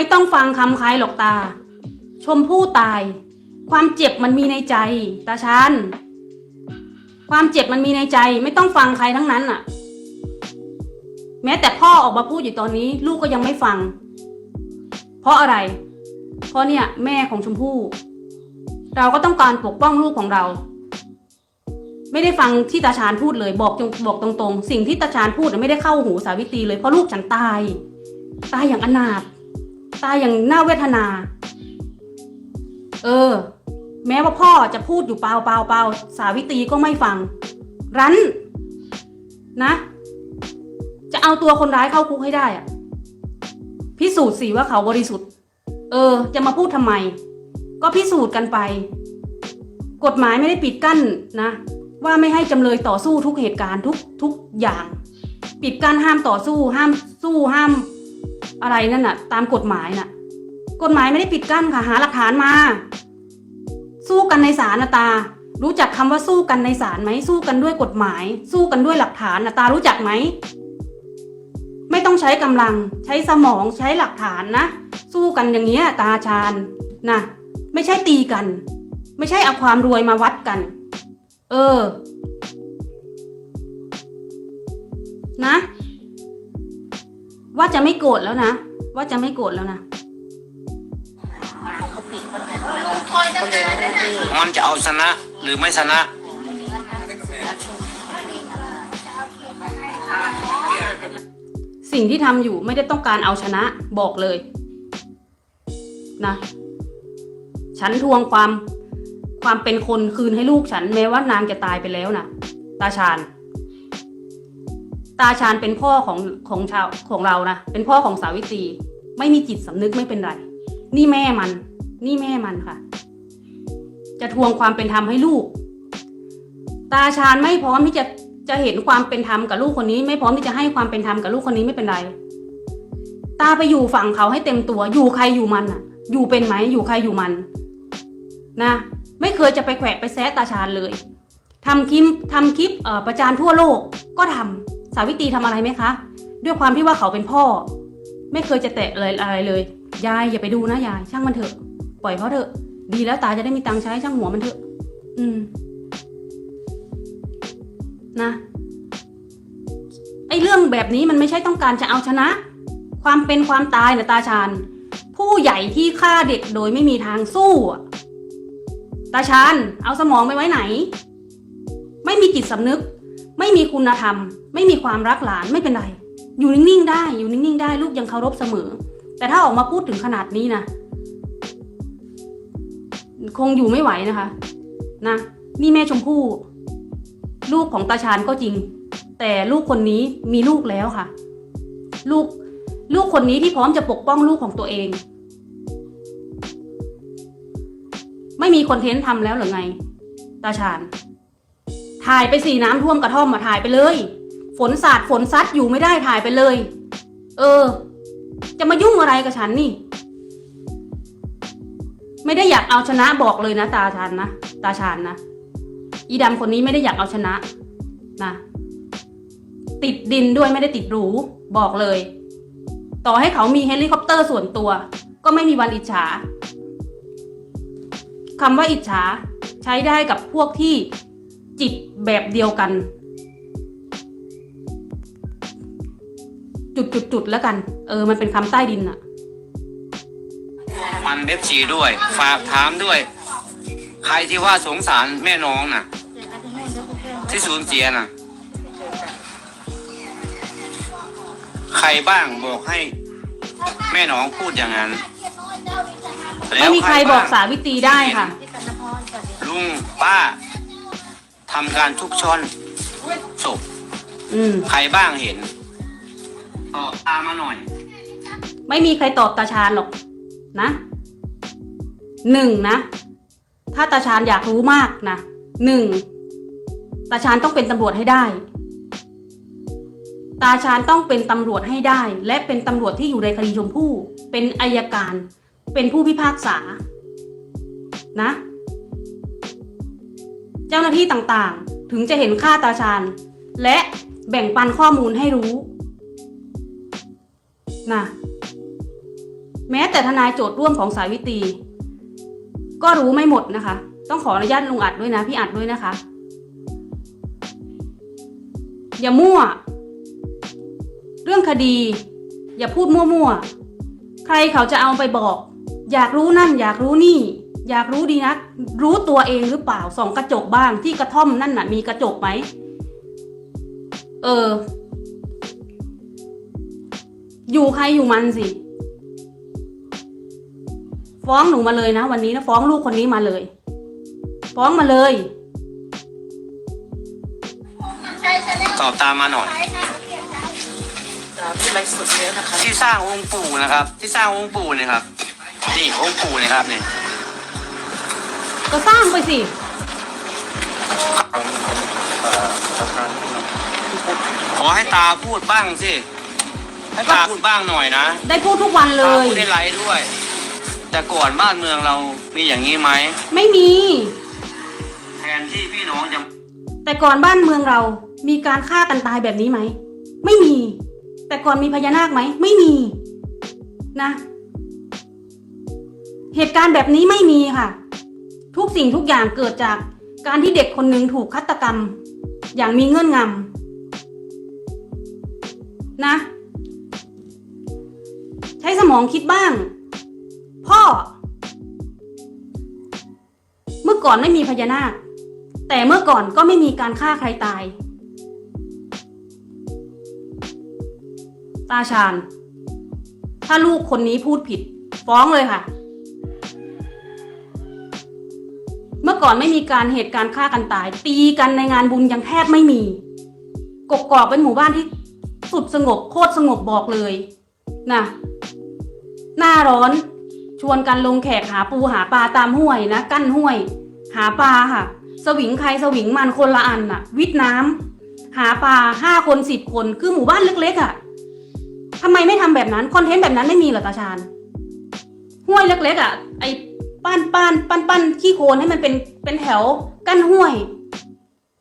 ไม่ต้องฟังคำใครหรอกตา ชมพู่ตาย ความเจ็บมันมีในใจ ตาชานความเจ็บมันมีในใจ ไม่ต้องฟังใครทั้งนั้นอะ แม้แต่พ่อออกมาพูดอยู่ตอนนี้ ลูกก็ยังไม่ฟัง เพราะอะไร เพราะเนี่ย แม่ของชมพู่ เราก็ต้องการปกป้องลูกของเรา ไม่ได้ฟังที่ตาชานพูดเลยบอกบอกตรงๆ สิ่งที่ตาชานพูดไม่ได้เข้าหูสาวิตรีเลยเพราะลูกฉันตาย ตายอย่างอนาถ ตายอย่างน่าเวทนา เออ แม้ว่าพ่อจะพูดอยู่เปล่าเปล่าเปล่าสาวิตรีก็ไม่ฟัง รั้น นะ จะเอาตัวคนร้ายเข้าคุกให้ได้อะพิสูจน์สิว่าเขาบริสุทธิ์ เออ จะมาพูดทำไม ก็พิสูจน์กันไป กฎหมายไม่ได้ปิดกั้นนะ ว่าไม่ให้จำเลยต่อสู้ทุกเหตุการณ์ทุกทุกอย่าง ปิดกั้นห้ามต่อสู้ ห้ามสู้ห้าม อะไรนั่นน่ะ ตามกฎหมายน่ะ กฎหมายไม่ได้ปิดกั้นค่ะ หาหลักฐานมา สู้กันในศาลนะตา รู้จักคำว่าสู้กันในศาลไหมสู้กันด้วยกฎหมาย สู้กันด้วยหลักฐานนะตารู้จักไหมไม่ต้องใช้กำลัง ใช้สมองใช้หลักฐานนะสู้กันอย่างเงี้ยตาชาญนะไม่ใช่ตีกัน ไม่ใช่เอาความรวยมาวัดกัน เออ นะ ว่าจะไม่โกรธแล้วนะ ว่าจะไม่โกรธแล้วนะมันจะเอาชนะหรือไม่ชนะ สิ่งที่ทำอยู่ไม่ได้ต้องการเอาชนะบอกเลยนะ ฉันทวงความความเป็นคนคืนให้ลูกฉันแม้ว่านางจะตายไปแล้วนะตาชาญ ตาชาญเป็นพ่อของของชาวของเรานะเป็นพ่อของสาวิตรีไม่มีจิตสำนึกไม่เป็นไร นี่แม่มัน นี่แม่มันค่ะ จะทวงความเป็นธรรมให้ลูก ตาชาญไม่พร้อมที่จะจะเห็นความเป็นธรรมกับลูกคนนี้ ไม่พร้อมที่จะให้ความเป็นธรรมกับลูกคนนี้ไม่เป็นไร ตาไปอยู่ฝั่งเขาให้เต็มตัว อยู่ใครอยู่มันอะอยู่เป็นไหมอยู่ใครอยู่มัน นะ ไม่เคยจะไปแขวะไปแซะตาชาญเลยทำคลิปทำคลิปประจานทั่วโลกก็ทำ สาวิตรีทำอะไรไหมคะ ด้วยความที่ว่าเขาเป็นพ่อ ไม่เคยจะแตะอะไรอะไรเลย ยายอย่าไปดูนะยายช่างมันเถอะ ปล่อยเขาเถอะ ดีแล้วตาจะได้มีตังค์ใช้ช่างหัวมันเถอะ อืม นะไอ้เรื่องแบบนี้มันไม่ใช่ต้องการจะเอาชนะ ความเป็นความตายนะตาชาญผู้ใหญ่ที่ฆ่าเด็กโดยไม่มีทางสู้ตาชาญเอาสมองไปไว้ไหน ไม่มีจิตสำนึก ไม่มีคุณธรรม ไม่มีความรักหลานไม่เป็นไร อยู่นิ่งๆได้ อยู่นิ่งๆได้ลูกยังเคารพเสมอ แต่ถ้าออกมาพูดถึงขนาดนี้นะคงอยู่ไม่ไหวนะคะ นะนี่แม่ชมพู่ลูกของตาชาญก็จริง แต่ลูกคนนี้มีลูกแล้วค่ะ ลูกลูกคนนี้ที่พร้อมจะปกป้องลูกของตัวเอง ไม่มีคอนเทนต์ทำแล้วหรือไง ตาชาญ ถ่ายไปสี่น้ำท่วมกระท่อมมาถ่ายไปเลย ฝนสาดฝนซัดอยู่ไม่ได้ถ่ายไปเลย เออ จะมายุ่งอะไรกับฉันนี่ ไม่ได้อยากเอาชนะบอกเลยนะ ตาชาญนะตาชาญนะอีดำคนนี้ไม่ได้อยากเอาชนะนะติดดินด้วยไม่ได้ติดหรูบอกเลย ต่อให้เขามีเฮลิคอปเตอร์ส่วนตัว ก็ไม่มีวันอิจฉาคำว่าอิจฉาใช้ได้กับพวกที่ จิตแบบเดียวกัน จุดจุดจุดๆๆแล้วกัน เออ มันเป็นคำใต้ดินอะมันเอฟซีด้วย ฝากถามด้วย ใครที่ว่าสงสารแม่น้องน่ะ ที่สูญเสียน่ะ ใครบ้างบอกให้ แม่น้องพูดอย่างนั้นไม่มีใครบอกสาวิตรีได้ค่ะ ลุงป้า ทำการทุกช่อนศพอืม ใครบ้างเห็นตอบตามมาหน่อย ไม่มีใครตอบตาชาญหรอกนะหนึ่งนะ ถ้าตาชาญอยากรู้มากนะหนึ่งตาชาญต้องเป็นตำรวจให้ได้ ตาชาญต้องเป็นตำรวจให้ได้ และเป็นตำรวจที่อยู่ในคดีชมพู่เป็นอายการ เป็นผู้พิพากษา นะ เจ้าหน้าที่ต่างๆ ถึงจะเห็นค่าตาชาญและแบ่งปันข้อมูลให้รู้นะแม้แต่ทนายโจทย์ร่วมของสาวิตรีก็รู้ไม่หมดนะคะ ต้องขออนุญาตลุงอัดด้วยนะ พี่อัดด้วยนะคะ อย่ามั่ว เรื่องคดี อย่าพูดมั่วๆ ใครเขาจะเอาไปบอก อยากรู้นั่น อยากรู้นี่ อยากรู้ดีนักรู้ตัวเองหรือเปล่าส่องกระจกบ้างที่กระท่อมนั่นน่ะ มีกระจกไหม เออ อยู่ใครอยู่มันสิ ฟ้องหนูมาเลยนะ วันนี้นะฟ้องลูกคนนี้มาเลย ฟ้องมาเลย ตอบตามมาหน่อย ที่ไลฟ์สดเยอะนะคะ ที่สร้างองค์ปู่นะครับ ที่สร้างองค์ปู่เนี่ยครับ นี่องค์ปู่เนะครับเนี่ย ก็สร้างไปสิขอให้ตาพูดบ้างสิ ให้ตาพูดบ้างหน่อยนะได้พูดทุกวันเลตาย พูดได้ไลฟ์ด้วย แต่ก่อนบ้านเมืองเรามีอย่างนี้ไหมไม่มี แทนที่พี่น้องจะแต่ก่อนบ้านเมืองเรามีการฆ่ากันตายแบบนี้ไหม ไม่มี แต่ก่อนมีพญานาคไหม ไม่มี นะ เหตุการณ์แบบนี้ไม่มีค่ะ ทุกสิ่งทุกอย่างเกิดจากการที่เด็กคนหนึ่งถูกฆาตกรรม อย่างมีเงื่อนงำนะ ใช้สมองคิดบ้าง พ่อ เมื่อก่อนไม่มีพญานาค แต่เมื่อก่อนก็ไม่มีการฆ่าใครตาย ตาชาญถ้าลูกคนนี้พูดผิด ฟ้องเลยค่ะ อก่อนไม่มีการเหตุการณ์ฆ่ากันตาย ตีกันในงานบุญยังแทบไม่มี กกอกเป็นหมู่บ้านที่สุดสงบโคตรสงบบอกเลยนะหน้าร้อนชวนกันลงแขกหาปูหาปลาตามห้วยนะกั้นห้วย หาปลาค่ะ สวิงใครสวิงมันคนละอันน่ะ วิทน้ำหาปลาห้าคนสิบคนคือหมู่บ้านเล็กๆอะทำไมไม่ทำแบบนั้นคอนเทนต์แบบนั้นไม่มีเหรอตาชาญห้วยเล็กๆอะไอ ปั้นป้นปั้นปั้นขี้โคลนให้มันเป็นเป็นแถวกั้นห้วย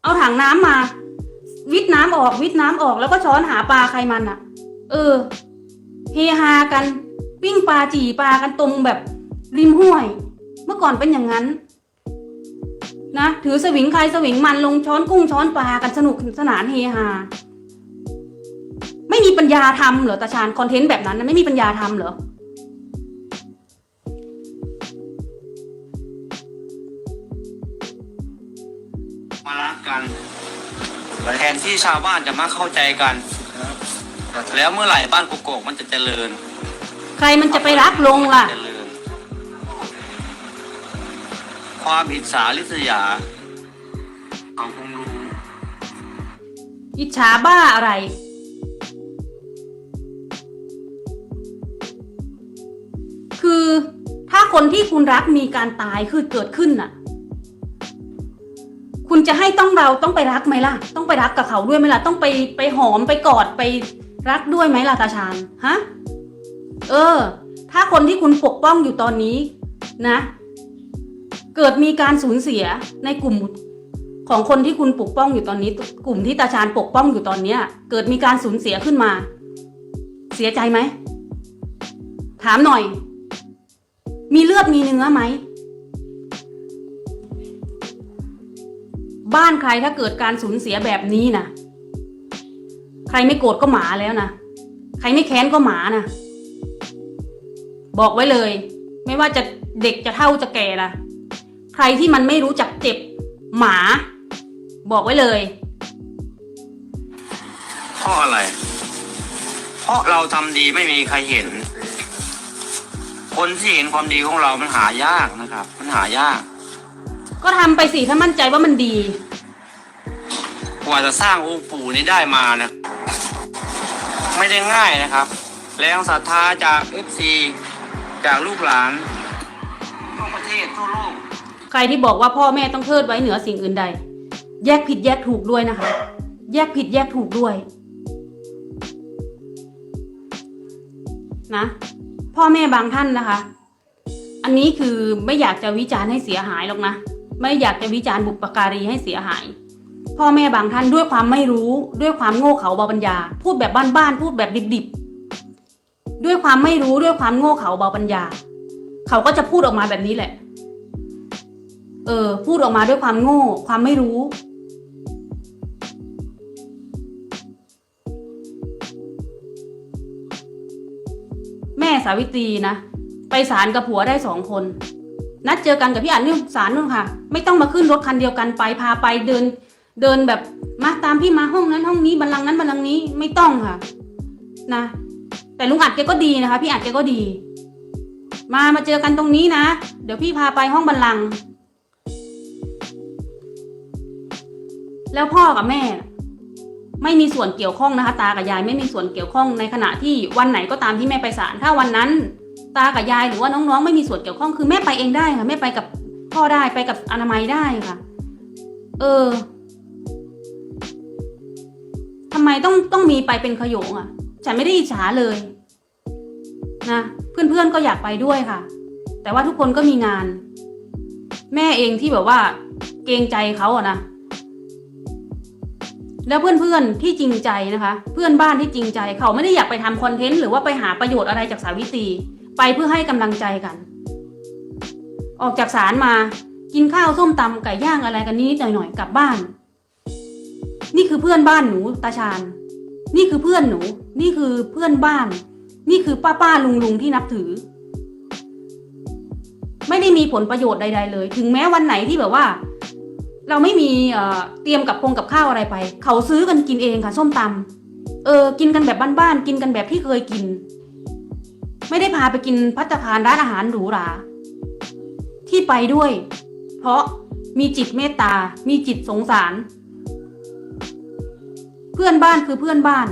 เอาถังน้ำมา วิทน้ำออกวิทน้ำออกแล้วก็ช้อนหาปลาใครมันอะ เออเฮฮากันปิ้งปลาจี่ปลากันตรงแบบริมห้วย เมื่อก่อนเป็นอย่างนั้น นะถือสวิงใครสวิงมันลงช้อนกุ้งช้อนปลากันสนุกสนานเฮฮาไม่มีปัญญาทำเหรอตาชาญคอนเทนต์แบบนั้นไม่มีปัญญาทำเหรอ กกันแทนที่ชาวบ้านจะมาเข้าใจกัน แล้วเมื่อไหร่บ้านกกอกมันจะเจริญ ใครมันจะไปรักลงล่ะ เจริญ ความอิจฉาริษยาเอาคงรู้อิจฉาบ้าอะไร คือถ้าคนที่คุณรักมีการตายคือเกิดขึ้นน่ะคุณ จะให้ต้องเราต้องไปรักไหมล่ะ ต้องไปรักกับเขาด้วยไหมล่ะ ต้องไปไปหอมไปกอดไปรักด้วยไหมล่ะตาชาญฮะ เออ ถ้าคนที่คุณปกป้องอยู่ตอนนี้นะ เกิดมีการสูญเสียในกลุ่มของคนที่คุณปกป้องอยู่ตอนนี้ กลุ่มที่ตาชาญปกป้องอยู่ตอนเนี้ย เกิดมีการสูญเสียขึ้นมา เสียใจไหม ถามหน่อย มีเลือดมีเนื้อไหม บ้านใครถ้าเกิดการสูญเสียแบบนี้นะใครไม่โกรธก็หมาแล้วนะใครไม่แค้นก็หมานะบอกไว้เลย ไม่ว่าจะเด็กจะเท่าจะแก่นะใครที่มันไม่รู้จักเจ็บหมา บอกไว้เลยเพราะอะไร เพราะเราทำดีไม่มีใครเห็น คนที่เห็นความดีของเรามันหายากนะครับ มันหายาก ก็ทำไปสิถ้ามั่นใจว่ามันดี กว่าจะสร้างองค์ปู่นี้ได้มานะไม่ได้ง่ายนะครับ แรงศรัทธาจากเอฟซีจากลูกหลานทั่วประเทศทั่วโลก ใครที่บอกว่าพ่อแม่ต้องเทิดไว้เหนือสิ่งอื่นใด แยกผิดแยกถูกด้วยนะคะ แยกผิดแยกถูกด้วย นะ พ่อแม่บางท่านนะคะ อันนี้คือไม่อยากจะวิจารณ์ให้เสียหายหรอกนะ ไม่อยากจะวิจารณ์บุปการีให้เสียหาย พ่อแม่บางท่านด้วยความไม่รู้ด้วยความโง่เขลาเบาปัญญา พูดแบบบ้านๆพูดแบบดิบๆ ด้วยความไม่รู้ด้วยความโง่เขลาเบาปัญญา เขาก็จะพูดออกมาแบบนี้แหละ เออ พูดออกมาด้วยความโง่ ความไม่รู้แม่สาวิตรีนะ ไปศาลกับผัวได้สองคน นัดเจอกันกับพี่อันนี่ศาลนู่นค่ะ ไม่ต้องมาขึ้นรถคันเดียวกันไปพาไปเดิน เดินแบบมาตามพี่มาห้องนั้นห้องนี้บัลลังก์นั้นบัลลังก์นี้ไม่ต้องค่ะ นะ แต่ลุงอัดแกก็ดีนะคะ พี่อัดแกก็ดี มามาเจอกันตรงนี้นะ เดี๋ยวพี่พาไปห้องบัลลังก์แล้วพ่อกับแม่ ไม่มีส่วนเกี่ยวข้องนะคะ ตากับยายไม่มีส่วนเกี่ยวข้องในขณะที่วันไหนก็ตามที่แม่ไปศาลถ้าวันนั้น ตากับยายหรือว่าน้องๆ ไม่มีส่วนเกี่ยวข้องคือแม่ไปเองได้ค่ะแม่ไปกับพ่อได้ไปกับอนามัยได้ค่ะ เออทำไมต้องต้องมีไปเป็นขโยงอะ ฉันไม่ได้อิจฉาเลย นะเพื่อนๆก็อยากไปด้วยค่ะ แต่ว่าทุกคนก็มีงาน แม่เองที่แบบว่า เกรงใจเขาอะนะแล้วเพื่อนๆที่จริงใจนะคะ เพื่อนบ้านที่จริงใจ เขาไม่ได้อยากไปทำคอนเทนต์หรือว่าไปหาประโยชน์อะไรจากสาวิตรี ไปเพื่อให้กำลังใจกัน ออกจากศาลมากินข้าวส้มตำไก่ย่างอะไรกันนิดหน่อยๆกลับบ้าน นี่คือเพื่อนบ้านหนูตาชาญนี่คือเพื่อนหนู นี่คือเพื่อนบ้าน นี่คือป้าป้าลุงลุงที่นับถือ ไม่ได้มีผลประโยชน์ใด ๆ เลย ถึงแม้วันไหนที่แบบว่า เราไม่มีเอ่อเตรียมกับพงกับข้าวอะไรไป เขาซื้อกันกินเองค่ะส้มตำเออ กินกันแบบบ้านๆกินกันแบบที่เคยกิน ไม่ได้พาไปกินพัตตาคารร้านอาหารหรูหราที่ไปด้วย เพราะมีจิตเมตตา มีจิตสงสาร เพื่อนบ้านคือเพื่อนบ้าน